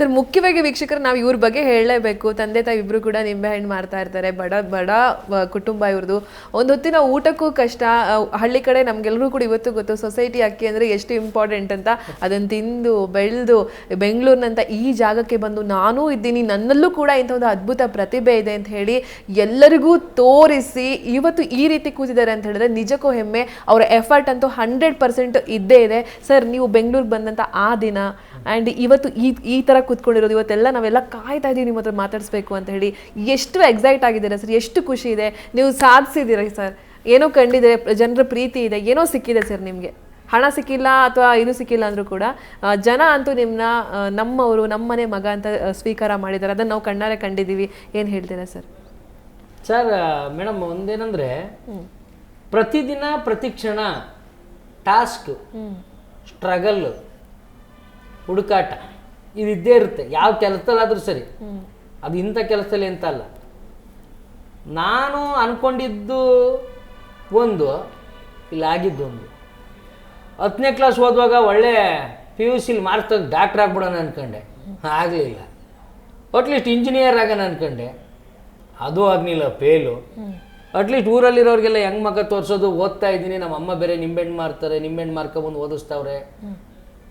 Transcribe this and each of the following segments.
Sir ಮುಖ್ಯವಾಗಿ ವೀಕ್ಷಕರು ನಾವು ಇವ್ರ ಬಗ್ಗೆ ಹೇಳಲೇಬೇಕು. ತಂದೆ, ತಾಯಿ ಇಬ್ರು ಕೂಡ ನಿಂಬೆಹಣ್ಣು ಮಾಡ್ತಾ ಇರ್ತಾರೆ. ಬಡ ಬಡ ಕುಟುಂಬ ಇವ್ರದ್ದು ಒಂದು ಹೊತ್ತಿನ ಊಟಕ್ಕೂ ಕಷ್ಟ. ಹಳ್ಳಿ ಕಡೆ ನಮ್ಗೆಲ್ರಿಗೂ ಕೂಡ ಇವತ್ತು ಗೊತ್ತು, ಸೊಸೈಟಿ ಅಕ್ಕಿ ಅಂದರೆ ಎಷ್ಟು ಇಂಪಾರ್ಟೆಂಟ್ ಅಂತ. ಅದನ್ನು ತಿಂದು, ಬೆಳೆದು, ಬೆಂಗಳೂರಿನಂತ ಈ ಜಾಗಕ್ಕೆ ಬಂದು ನಾನೂ ಇದ್ದೀನಿ. ನನ್ನಲ್ಲೂ ಕೂಡ ಇಂಥ ಒಂದು ಅದ್ಭುತ ಪ್ರತಿಭೆ ಇದೆ ಅಂತ ಹೇಳಿ ಎಲ್ಲರಿಗೂ ತೋರಿಸಿ ಇವತ್ತು ಈ ರೀತಿ ಕೂತಿದ್ದಾರೆ ಅಂತ ಹೇಳಿದ್ರೆ ನಿಜಕ್ಕೂ ಹೆಮ್ಮೆ. ಅವರ ಎಫರ್ಟ್ ಅಂತೂ ಹಂಡ್ರೆಡ್ ಪರ್ಸೆಂಟ್ ಇದ್ದೇ ಇದೆ. ಸರ್ ನೀವು ಬೆಂಗಳೂರಿಗೆ ಬಂದಂಥ ಆ ದಿನ ಆ್ಯಂಡ್ ಇವತ್ತು ಈ ಈ ಥರ ಕೂತ್ಕೊಂಡಿರೋದು ಇವತ್ತೆಲ್ಲ ನಾವೆಲ್ಲ ಕಾಯ್ತಾ ಇದ್ದೀವಿ ನಿಮ್ಮ ಹತ್ರ ಮಾತಾಡಿಸ್ಬೇಕು ಅಂತ ಹೇಳಿ. ಎಷ್ಟು ಎಕ್ಸೈಟ್ ಆಗಿದ್ದೀರಾ ಸರ್? ಎಷ್ಟು ಖುಷಿ ಇದೆ? ನೀವು ಸಾಧಿಸಿದ್ದೀರಾ ಸರ್? ಏನೋ ಕಂಡಿದೆ ಜನರ ಪ್ರೀತಿ ಇದೆ ಏನೋ ಸಿಕ್ಕಿದೆ ಸರ್ ನಿಮಗೆ? ಹಣ ಸಿಕ್ಕಿಲ್ಲ ಅಥವಾ ಇದು ಸಿಕ್ಕಿಲ್ಲ ಅಂದರೂ ಕೂಡ ಜನ ಅಂತೂ ನಿಮ್ಮನ್ನ ನಮ್ಮವರು ನಮ್ಮನೆ ಮಗ ಅಂತ ಸ್ವೀಕಾರ ಮಾಡಿದ್ದಾರೆ. ಅದನ್ನು ನಾವು ಕಣ್ಣಾರೆ ಕಂಡಿದ್ದೀವಿ. ಏನು ಹೇಳ್ತೀರಾ ಸರ್? ಸರ್ ಮೇಡಮ್ ಒಂದೇನಂದರೆ ಪ್ರತಿದಿನ ಪ್ರತಿ ಕ್ಷಣ ಟಾಸ್ಕ್ ಸ್ಟ್ರಗಲ್ ಹುಡುಕಾಟ. ಇದಿದ್ದೇ ಇರುತ್ತೆ. ಯಾವ ಕೆಲಸದಲ್ಲಾದರೂ ಸರಿ. ಅದು ಇಂಥ ಕೆಲಸದಲ್ಲಿ ಅಂತ ಅಲ್ಲ. ನಾನು ಅಂದ್ಕೊಂಡಿದ್ದು ಒಂದು ಇಲ್ಲಿ ಆಗಿದ್ದು ಒಂದು. ಹತ್ತನೇ ಕ್ಲಾಸ್ ಓದುವಾಗ ಒಳ್ಳೆ ಪಿ ಯು ಸಿಲಿ ಮಾರ್ಕ್ಸ್ ತೆಗೆದು ಡಾಕ್ಟ್ರ್ ಆಗ್ಬಿಡೋಣ ಅಂದ್ಕೊಂಡೆ ಆಗಲಿಲ್ಲ. ಅಟ್ಲೀಸ್ಟ್ ಇಂಜಿನಿಯರ್ ಆಗೋಣ ಅಂದ್ಕೊಂಡೆ ಅದು ಆಗಲಿಲ್ಲ ಫೇಲು ಅಟ್ಲೀಸ್ಟ್ ಊರಲ್ಲಿರೋರಿಗೆಲ್ಲ ಹೆಂಗ್ ಮಗ ತೋರಿಸೋದು ಓದ್ತಾ ಇದ್ದೀನಿ. ನಮ್ಮ ಅಮ್ಮ ಬೇರೆ ನಿಂಬೆಣ್ಣು ಮಾರ್ತಾರೆ ನಿಂಬೆಣ್ಣು ಮಾರ್ಕೊಬಂದು ಓದಿಸ್ತಾವ್ರೆ.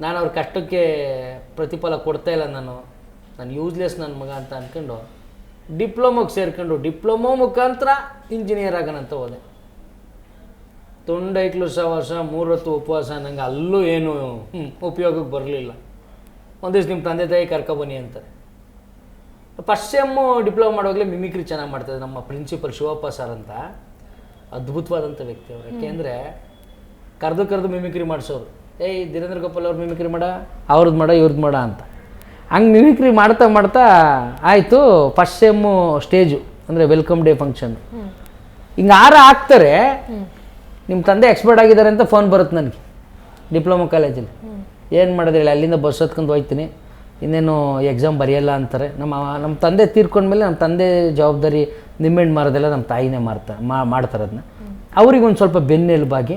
ನಾನು ಅವ್ರ ಕಷ್ಟಕ್ಕೆ ಪ್ರತಿಫಲ ಕೊಡ್ತಾ ಇಲ್ಲ ನಾನು. ನಾನು ಯೂಸ್ಲೆಸ್ ನನ್ನ ಮಗ ಅಂತ ಅಂದ್ಕೊಂಡು ಡಿಪ್ಲೊಮೋಗೆ ಸೇರ್ಕೊಂಡು ಡಿಪ್ಲೊಮೋ ಮುಖಾಂತರ ಇಂಜಿನಿಯರ್ ಆಗೋಣಂತ ಹೋದೆ. ತುಂಡೈಕ್ಲು ಸವಾಸ ಮೂರತ್ತು ಉಪವಾಸ ನಂಗೆ ಅಲ್ಲೂ ಏನು ಉಪಯೋಗಕ್ಕೆ ಬರಲಿಲ್ಲ. ಒಂದು ದಿವ್ಸ ನಿಮ್ಮ ತಂದೆ ತಾಯಿ ಕರ್ಕೊಬನ್ನಿ ಅಂತಾರೆ. ಫಸ್ಟ್ ಸೆಮ್ಮು ಡಿಪ್ಲೊಮಾ ಮಾಡುವಾಗಲೇ ಮಿಮಿಕ್ರಿ ಚೆನ್ನಾಗಿ ಮಾಡ್ತಾರೆ ನಮ್ಮ ಪ್ರಿನ್ಸಿಪಲ್ ಶಿವಪ್ಪ ಸರ್ ಅಂತ. ಅದ್ಭುತವಾದಂಥ ವ್ಯಕ್ತಿ ಅವರು. ಯಾಕೆಂದರೆ ಕರೆದು ಕರೆದು ಮಿಮಿಕ್ರಿ ಮಾಡಿಸೋರು. ಏಯ್ ಧೀರೇಂದ್ರ ಗೋಪಾಲ್ ಅವ್ರು ಮಿಮಿಕ್ರಿ ಮಾಡ ಅವ್ರದ್ದು ಮಾಡ ಇವ್ರದ್ದು ಮಾಡ ಅಂತ. ಹಂಗೆ ಮಿಮಿಕ್ರಿ ಮಾಡ್ತಾ ಮಾಡ್ತಾ ಆಯಿತು ಫಸ್ಟ್ ಸೆಮ್ಮು ಸ್ಟೇಜು ಅಂದರೆ ವೆಲ್ಕಮ್ ಡೇ ಫಂಕ್ಷನ್ ಹಿಂಗೆ ಆರ ಹಾಕ್ತಾರೆ ನಿಮ್ಮ ತಂದೆ ಎಕ್ಸ್ಪರ್ಟ್ ಆಗಿದ್ದಾರೆ ಅಂತ ಫೋನ್ ಬರುತ್ತೆ ನನಗೆ ಡಿಪ್ಲೊಮಾ ಕಾಲೇಜಲ್ಲಿ ಏನು ಮಾಡೋದಿಲ್ಲ ಅಲ್ಲಿಂದ ಬಸ್ ಹತ್ಕೊಂಡು ಹೋಯ್ತೀನಿ, ಇನ್ನೇನು ಎಕ್ಸಾಮ್ ಬರೆಯಲ್ಲ ಅಂತಾರೆ. ನಮ್ಮ ನಮ್ಮ ತಂದೆ ತೀರ್ಕೊಂಡ್ಮೇಲೆ ನಮ್ಮ ತಂದೆ ಜವಾಬ್ದಾರಿ ನಿಮ್ಮೆಂಡ್ ಮಾರೋದೆಲ್ಲ ನಮ್ಮ ತಾಯಿನೇ ಮಾರ್ತಾ, ಮಾ ಮಾಡ್ತಾರೆ ಅದನ್ನ ಅವ್ರಿಗೆ ಒಂದು ಸ್ವಲ್ಪ ಬೆನ್ನೆಲುಬಾಗಿ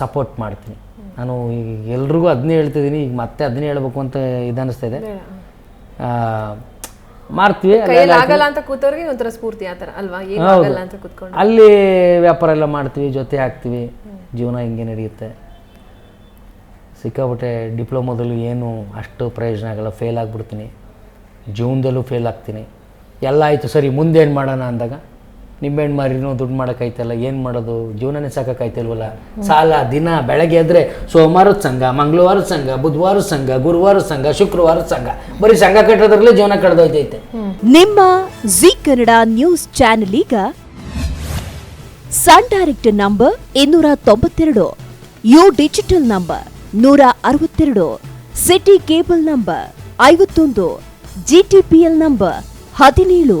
ಸಪೋರ್ಟ್ ಮಾಡ್ತೀನಿ. ನಾನು ಈಗ ಎಲ್ರಿಗೂ ಅದನ್ನೇ ಹೇಳ್ತಿದ್ದೀನಿ ಈಗ ಮತ್ತೆ ಅದನ್ನೇ ಹೇಳ್ಬೇಕು ಅಂತ ಇದನ್ನಿಸ್ತಾ ಇದೆ ಆ, ಮಾರ್ತೀವಿ ಕೈಯಲ್ಲಿ ಆಗಲ್ಲ ಅಂತ ಕೂತವ್ರಿಗೆ ಒಂಥರ ಸ್ಫೂರ್ತಿ ಆತರ ಅಲ್ವಾ? ಏನು ಆಗಲ್ಲ ಅಂತ ಕೂತ್ಕೊಂಡು. ಅಲ್ಲಿ ವ್ಯಾಪಾರ ಎಲ್ಲ ಮಾಡ್ತೀವಿ ಜೊತೆ ಹಾಕ್ತೀವಿ. ಜೀವನ ಹಿಂಗೆ ನಡೆಯುತ್ತೆ. ಸಿಕ್ಕಾಪಟ್ಟೆ ಡಿಪ್ಲೊಮೋದಲ್ಲೂ ಏನು ಅಷ್ಟು ಪ್ರಯೋಜನ ಆಗಲ್ಲ ಫೇಲ್ ಆಗಿಬಿಡ್ತೀನಿ. ಜೀವನದಲ್ಲೂ ಫೇಲ್ ಆಗ್ತೀನಿ. ಎಲ್ಲ ಆಯಿತು ಸರಿ ಮುಂದೇನು ಮಾಡೋಣ ಅಂದಾಗ? ನಿಂಬೆಹಣ್ಣು ಮಾರಿನೂ ದುಡ್ಡು ಮಾಡೋಕ್ಕಾಯ್ತಲ್ಲ, ಏನು ಮಾಡೋದು? ಜೀವನನೇ ಸಾಕಾಯ್ತಲ್ವಲ್ಲ ಸಾಲ, ದಿನ, ಬೆಳಗ್ಗೆ ಎದ್ರೆ ಸೋಮವಾರದ ಸಂಘ ಮಂಗಳವಾರದ ಸಂಘ, ಬುಧವಾರ ಸಂಘ, ಗುರುವಾರ ಸಂಘ, ಶುಕ್ರವಾರ ಸಂಘ. ಬರೀ ಸಂಘ ಕಟ್ಟೋದ್ರಲ್ಲೇ ಜೀವನ ಕಳೆದೋಯ್ತೈತೆ ನಿಮ್ಮ ಜಿ ಕನ್ನಡ ನ್ಯೂಸ್ ಚಾನೆಲ್ ಈಗ ಸನ್ ಡೈರೆಕ್ಟ್ ನಂಬರ್ ಇನ್ನೂರ ತೊಂಬತ್ತೆರಡು, ಯು ಡಿಜಿಟಲ್ ನಂಬರ್ ನೂರ ಅರವತ್ತೆರಡು, ಸಿಟಿ ಕೇಬಲ್ ನಂಬರ್ ಐವತ್ತೊಂದು ಜಿಟಿಪಿಎಲ್ ನಂಬರ್ ಹದಿನೇಳು.